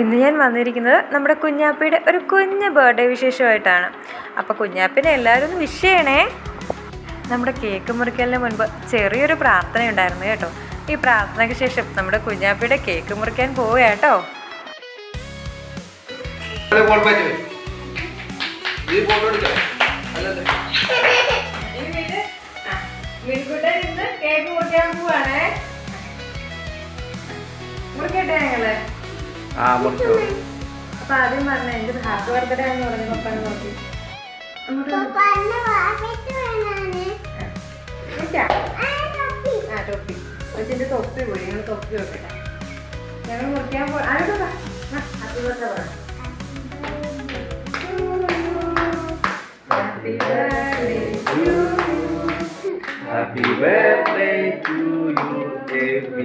ഇന്ന് ഞാൻ വന്നിരിക്കുന്നത് നമ്മുടെ കുഞ്ഞാപ്പിയുടെ ഒരു കുഞ്ഞ് ബർത്ത്ഡേ വിശേഷമായിട്ടാണ്. അപ്പോൾ കുഞ്ഞാപ്പിനെ എല്ലാവരും ഒന്ന് വിഷ് ചെയ്യണേ. നമ്മുടെ കേക്ക് മുറിക്കലിന് മുൻപ് ചെറിയൊരു പ്രാർത്ഥന ഉണ്ടായിരുന്നു കേട്ടോ. ഈ പ്രാർത്ഥനയ്ക്ക് ശേഷം നമ്മുടെ കുഞ്ഞാപ്പിയുടെ കേക്ക് മുറിക്കാൻ പോവുക കേട്ടോ. കേക്ക് മുറിക്കാൻ പോവാണേ. മുറിക്കട്ടെ ഞങ്ങൾ. ആ മുറിച്ചോ അപ്പൊ ആദ്യം പറഞ്ഞ എന്റെ ഹാപ്പി ബർത്ത്ഡേ എന്ന് പറഞ്ഞു പപ്പാനെ നോക്കി. ആ. തൊപ്പി. കൊച്ചിന്റെ തൊപ്പി പോയി. ഞങ്ങൾ തൊപ്പി വെക്കട്ടെ. ഞങ്ങൾ മുറിക്കാൻ പോ ആരോട് വാ. വാ, happy birthday പറ. Happy birthday to you. Happy birthday to you baby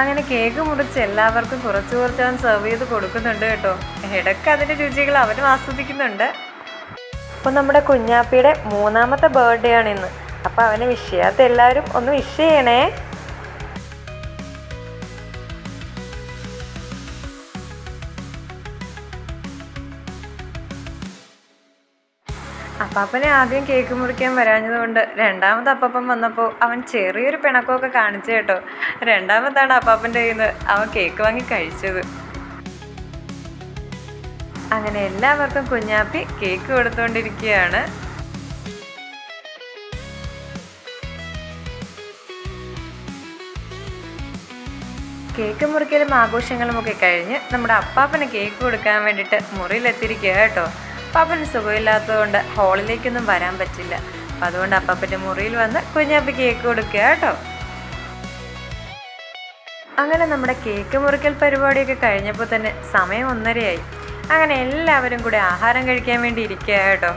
അങ്ങനെ കേക്ക് മുറിച്ച് എല്ലാവർക്കും കുറച്ച് കുറച്ച് അവൻ സെർവ് ചെയ്ത് കൊടുക്കുന്നുണ്ട് കേട്ടോ. ഇടയ്ക്ക് അതിന്റെ രുചികൾ അവനും ആസ്വദിക്കുന്നുണ്ട്. അപ്പോൾ നമ്മുടെ കുഞ്ഞാപ്പിയുടെ മൂന്നാമത്തെ ബർത്ത്ഡേ ആണ് ഇന്ന്. അപ്പോൾ അവനെ വിഷ് ചെയ്യാത്ത എല്ലാവരും ഒന്ന് വിഷ് ചെയ്യണേ. അപ്പാപ്പനെ ആദ്യം കേക്ക് മുറിക്കാൻ വരാഞ്ഞതുകൊണ്ട് രണ്ടാമത് അപ്പാപ്പൻ വന്നപ്പോൾ അവൻ ചെറിയൊരു പിണക്കമൊക്കെ കാണിച്ചു കേട്ടോ. രണ്ടാമതാണ് അപ്പാപ്പന്റെ കയ്യിൽ നിന്ന് അവൻ കേക്ക് വാങ്ങി കഴിച്ചത്. അങ്ങനെ എല്ലാവർക്കും കുഞ്ഞാപ്പി കേക്ക് കൊടുത്തുകൊണ്ടിരിക്കുകയാണ് കേക്ക് മുറിക്കലും ആഘോഷങ്ങളും ഒക്കെ കഴിഞ്ഞ് നമ്മുടെ അപ്പാപ്പന് കേക്ക് കൊടുക്കാൻ വേണ്ടിയിട്ട് മുറിയിലെത്തിയിരിക്കുക കേട്ടോ. അപ്പാപ്പന് സുഖമില്ലാത്തതുകൊണ്ട് ഹോളിലേക്കൊന്നും വരാൻ പറ്റില്ല. അപ്പം അതുകൊണ്ട് അപ്പാപ്പന്റെ മുറിയിൽ വന്ന് കുഞ്ഞാപ്പി കേക്ക് കൊടുക്കുക കേട്ടോ. അങ്ങനെ നമ്മുടെ കേക്ക് മുറിക്കൽ പരിപാടിയൊക്കെ കഴിഞ്ഞപ്പോൾ തന്നെ സമയം ഒന്നരയായി. അങ്ങനെ എല്ലാവരും കൂടി ആഹാരം കഴിക്കാൻ വേണ്ടി ഇരിക്കുക കേട്ടോ.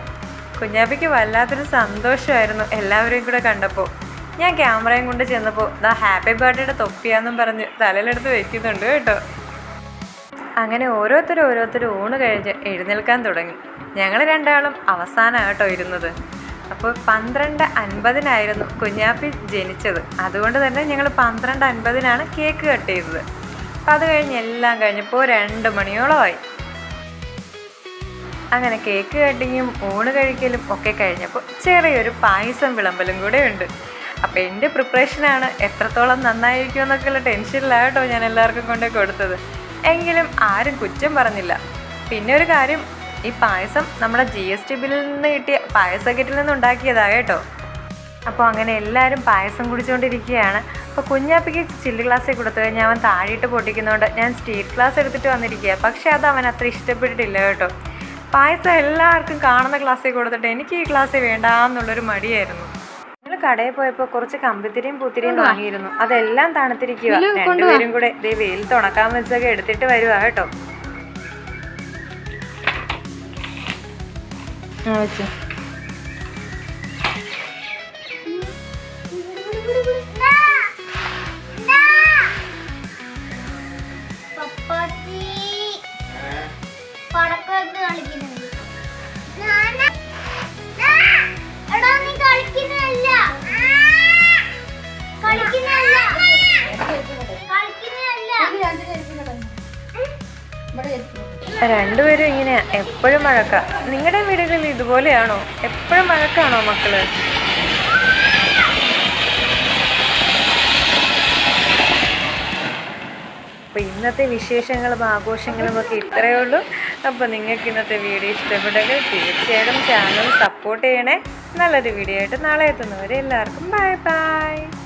കുഞ്ഞാപ്പിക്ക് വല്ലാത്തൊരു സന്തോഷമായിരുന്നു എല്ലാവരെയും കൂടെ കണ്ടപ്പോൾ. ഞാൻ ക്യാമറയും കൊണ്ട് ചെന്നപ്പോൾ ദാ ഹാപ്പി ബർത്ത്ഡേയുടെ തൊപ്പിയാന്നും പറഞ്ഞ് തലയിലെടുത്ത് വെക്കുന്നുണ്ട് കേട്ടോ. അങ്ങനെ ഓരോരുത്തരും ഓരോരുത്തരും ഊണ് കഴിഞ്ഞ് എഴുന്നേൽക്കാൻ തുടങ്ങി. ഞങ്ങൾ രണ്ടാളും അവസാനമായിട്ടോ ഇരുന്നത്. അപ്പോൾ പന്ത്രണ്ട് അൻപതിനായിരുന്നു കുഞ്ഞാപ്പി ജനിച്ചത്. അതുകൊണ്ട് തന്നെ ഞങ്ങൾ പന്ത്രണ്ട് അൻപതിനാണ് കേക്ക് കട്ട് ചെയ്തത്. അപ്പം അത് കഴിഞ്ഞ് എല്ലാം കഴിഞ്ഞപ്പോൾ രണ്ട് മണിയോളമായി അങ്ങനെ കേക്ക് കട്ടിങ്ങും ഊണ് കഴിക്കലും ഒക്കെ കഴിഞ്ഞപ്പോൾ ചെറിയൊരു പായസം വിളമ്പലും കൂടെ ഉണ്ട്. അപ്പോൾ എന്റെ പ്രിപ്പറേഷനാണ് എത്രത്തോളം നന്നായിരിക്കും എന്നൊക്കെയുള്ള ടെൻഷനിലാട്ടോ ഞാൻ എല്ലാവർക്കും കൊണ്ടേ കൊടുത്തത്. എങ്കിലും ആരും കുറ്റം പറഞ്ഞില്ല. പിന്നെ ഒരു കാര്യം ഈ പായസം നമ്മുടെ ജി എസ് ടി ബില്ലിൽ നിന്ന് കിട്ടിയ പായസക്കറ്റിൽ നിന്ന് ഉണ്ടാക്കിയതാ കേട്ടോ. അപ്പോൾ അങ്ങനെ എല്ലാവരും പായസം കുടിച്ചുകൊണ്ടിരിക്കുകയാണ് അപ്പോൾ കുഞ്ഞാപ്പിക്ക് ചില്ല് ഗ്ലാസ്സിൽ കൊടുത്തു കഴിഞ്ഞാൽ അവൻ താഴെയിട്ട് പൊട്ടിക്കുന്നതുകൊണ്ട് ഞാൻ സ്റ്റീൽ ഗ്ലാസ് എടുത്തിട്ട് വന്നിരിക്കുക പക്ഷേ അത് അവൻ അത്ര ഇഷ്ടപ്പെട്ടിട്ടില്ല കേട്ടോ. പായസം എല്ലാവർക്കും കാണുന്ന ഗ്ലാസ്സിൽ കൊടുത്തിട്ട് എനിക്ക് ഈ ഗ്ലാസ്സിൽ വേണ്ടാന്നുള്ളൊരു മടിയായിരുന്നു. ഞങ്ങൾ കടയിൽ പോയപ്പോൾ കുറച്ച് കമ്പിത്തിരിയും പൂത്തിരിയും വാങ്ങിയിരുന്നു. അതെല്ലാം തണുത്തിരിക്കുക രണ്ടുപേരും കൂടെ ദേ വെയിൽ തുണക്കാൻ വെച്ചൊക്കെ എടുത്തിട്ട് വരുവാ കേട്ടോ. രണ്ടുപേരും ഇങ്ങനെ എപ്പോഴും മഴക്ക. നിങ്ങളുടെ വീടുകളിൽ ഇതുപോലെയാണോ? എപ്പോഴും മഴക്കാണോ മക്കൾ? അപ്പോൾ ഇന്നത്തെ വിശേഷങ്ങളും ആഘോഷങ്ങളും ഒക്കെ ഇത്രയേ ഉള്ളൂ. അപ്പോൾ നിങ്ങൾക്ക് ഇന്നത്തെ വീഡിയോ ഇഷ്ടപ്പെട്ടെങ്കിൽ തീർച്ചയായിട്ടും ചാനൽ സപ്പോർട്ട് ചെയ്യണേ. നല്ലൊരു വീഡിയോ ആയിട്ട് നാളെ എത്തുന്നവരെ എല്ലാവർക്കും ബൈ ബൈ